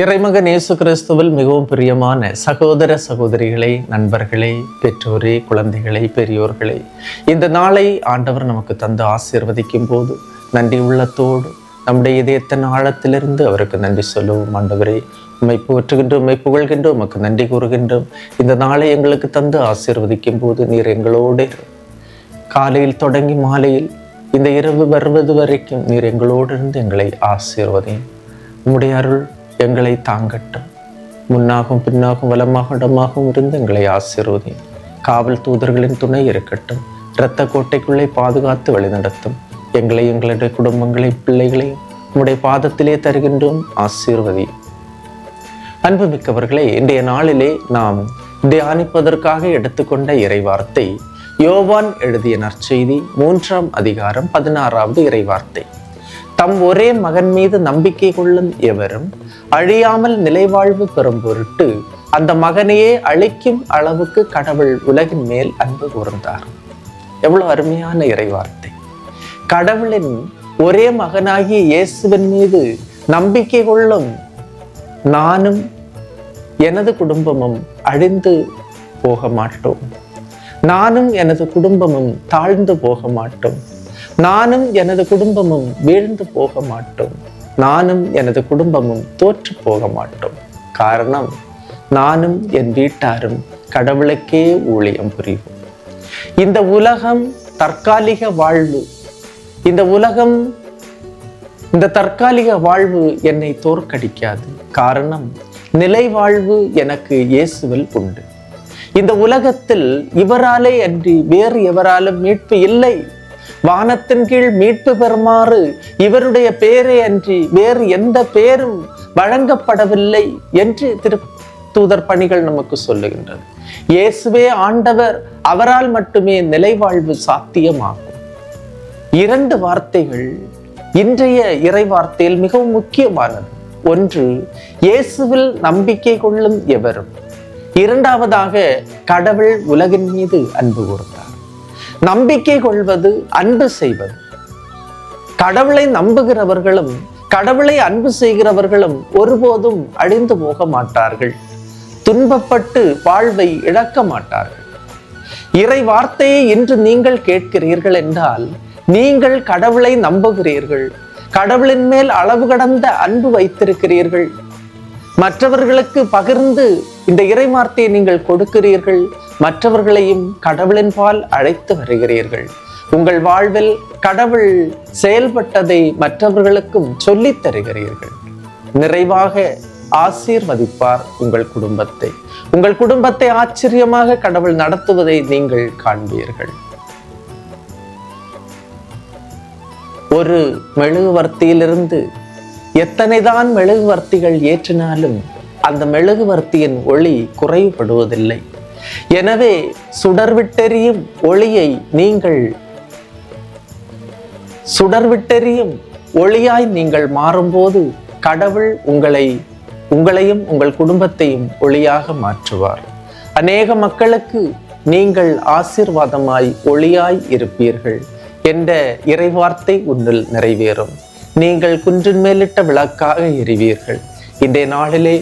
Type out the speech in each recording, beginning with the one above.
இறைமகன் இயேசு கிறிஸ்துவில் மிகவும் பிரியமான சகோதர சகோதரிகளை நண்பர்களை பெற்றோரே குழந்தைகளை பெரியோர்களை இந்த நாளை ஆண்டவர் நமக்கு தந்து ஆசீர்வதிக்கும் போது நன்றி உள்ளத்தோடு நம்முடைய இதயத்தின் ஆழத்திலிருந்து அவருக்கு நன்றி சொல்லுவோம். ஆண்டவரே உம்மை போற்றுகின்றோம் உம்மை புகழ்கின்றோம் உமக்கு நன்றி கூறுகின்றோம். இந்த நாளை எங்களுக்கு தந்து ஆசீர்வதிக்கும் போது நீர் எங்களோடு காலையில் தொடங்கி மாலையில் இந்த இரவு வருவது வரைக்கும் நீர் எங்களோடு இருந்து எங்களை ஆசீர்வதையும். உம்முடைய அருள் எங்களை தாங்கட்டும். முன்னாகவும் பின்னாகவும் வலமாக இடமாகவும் இருந்து எங்களை ஆசீர்வதையும் காவல் தூதர்களின் துணை இருக்கட்டும். இரத்த கோட்டைக்குள்ளே பாதுகாத்து வழிநடத்தும் எங்களை எங்களுடைய குடும்பங்களை பிள்ளைகளையும் உம்முடைய பாதத்திலே தருகின்றோம் ஆசீர்வதி. அன்புமிக்கவர்களே இன்றைய நாளிலே நாம் தியானிப்பதற்காக எடுத்துக்கொண்ட இறைவார்த்தை யோவான் எழுதிய நற்செய்தி மூன்றாம் அதிகாரம் பதினாறாவது இறைவார்த்தை. தம் ஒரே மகன் மீது நம்பிக்கை கொள்ளும் எவரும் அழியாமல் நிலைவாழ்வு பெறும் பொருட்டு அந்த மகனையே அழிக்கும் அளவுக்கு கடவுள் உலகின் மேல் அன்பு கூர்ந்தார். எவ்வளவு அருமையான இறைவார்த்தை. கடவுளின் ஒரே மகனாகிய இயேசுவின் மீது நம்பிக்கை கொள்ளும் நானும் எனது குடும்பமும் அழிந்து போக மாட்டோம். நானும் எனது குடும்பமும் தாழ்ந்து போக மாட்டோம். நானும் எனது குடும்பமும் வீழ்ந்து போக மாட்டோம். நானும் எனது குடும்பமும் தோற்று போக மாட்டோம். காரணம் நானும் என் வீட்டாரும் கடவுளுக்கே ஊழியம் புரியும் இந்த உலகம் தற்காலிக வாழ்வு. இந்த உலகம் இந்த தற்காலிக வாழ்வு என்னை தோற்கடிக்காது. காரணம் நிலை வாழ்வு எனக்கு இயேசுவில் உண்டு. இந்த உலகத்தில் இவராலே அன்றி வேறு எவராலும் மீட்பு இல்லை. வானத்தின் கீழ் மீட்பு பெறுமாறு இவருடைய பேரே அன்றி வேறு எந்த பேரும் வழங்கப்படவில்லை என்று திரு தூதர் பணிகள் நமக்கு சொல்லுகின்றது. இயேசுவே ஆண்டவர் அவரால் மட்டுமே நிலைவாழ்வு சாத்தியமாகும். இரண்டு வார்த்தைகள் இன்றைய இறை வார்த்தையில் மிகவும் முக்கியமானது. ஒன்று இயேசுவில் நம்பிக்கை கொள்ளும் எவரும். இரண்டாவதாக கடவுள் உலகின் மீது அன்பு கூறுகிறார் நம்பிக்கை கொள்வது அன்பு செய்வது. கடவுளை நம்புகிறவர்களும் கடவுளை அன்பு செய்கிறவர்களும் ஒருபோதும் அழிந்து போக மாட்டார்கள். துன்பப்பட்டு வாழ்வை இழக்க மாட்டார்கள். இறை வார்த்தையை இன்று நீங்கள் கேட்கிறீர்கள் என்றால் நீங்கள் கடவுளை நம்புகிறீர்கள். கடவுளின் மேல் அளவு கடந்த அன்பு வைத்திருக்கிறீர்கள். மற்றவர்களுக்கு பகிர்ந்து இந்த இறை வார்த்தையை நீங்கள் கொடுக்கிறீர்கள். மற்றவர்களையும் கடவுளின் பால் அழைத்து வருகிறீர்கள். உங்கள் வாழ்வில் கடவுள் செயல்பட்டதை மற்றவர்களுக்கும் சொல்லித் தருகிறீர்கள். நிறைவாக ஆசீர்வதிப்பார் உங்கள் குடும்பத்தை. உங்கள் குடும்பத்தை ஆச்சரியமாக கடவுள் நடத்துவதை நீங்கள் காண்பீர்கள். ஒரு மெழுகுவர்த்தியிலிருந்து எத்தனைதான் மெழுகுவர்த்திகள் ஏற்றினாலும் அந்த மெழுகுவர்த்தியின் ஒளி குறைபடுவதில்லை. எனவே சுடர்விட்டெறியும் ஒளியை நீங்கள் சுடர்விட்டெறியும் ஒளியாய் நீங்கள் மாறும்போது கடவுள் உங்களை உங்களையும் உங்கள் குடும்பத்தையும் ஒளியாக மாற்றுவார். அநேக மக்களுக்கு நீங்கள் ஆசிர்வாதமாய் ஒளியாய் இருப்பீர்கள் என்ற இறைவார்த்தை உன்னில் நிறைவேறும். நீங்கள் குன்றின் மேலிட்ட விளக்காக எறிவீர்கள். இன்றைய நாளிலே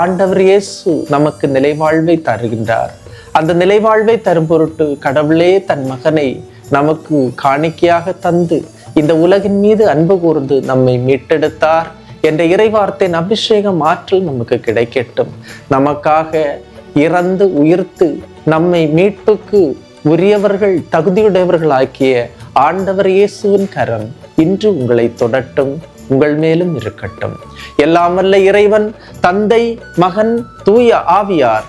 ஆண்டவர் இயேசு நமக்கு நிலைவாழ்வை தருகின்றார். அந்த நிலைவாழ்வை தரும் பொருட்டு கடவுளே தன் மகனை நமக்கு காணிக்கையாக தந்து இந்த உலகின் மீது அன்பு கூர்ந்து நம்மை மீட்டெடுத்தார் என்ற இறைவார்த்தையின் அபிஷேகம் ஆற்றல் நமக்கு கிடைக்கட்டும். நமக்காக இறந்து உயிர்த்து நம்மை மீட்புக்கு உரியவர்கள் தகுதியுடையவர்களாக்கிய ஆண்டவர் இயேசுவின் கரம் இன்று உங்களை தொடட்டும் உங்கள் மேலும் இருக்கட்டும். எல்லாம் வல்ல இறைவன் தந்தை மகன் தூய ஆவியார்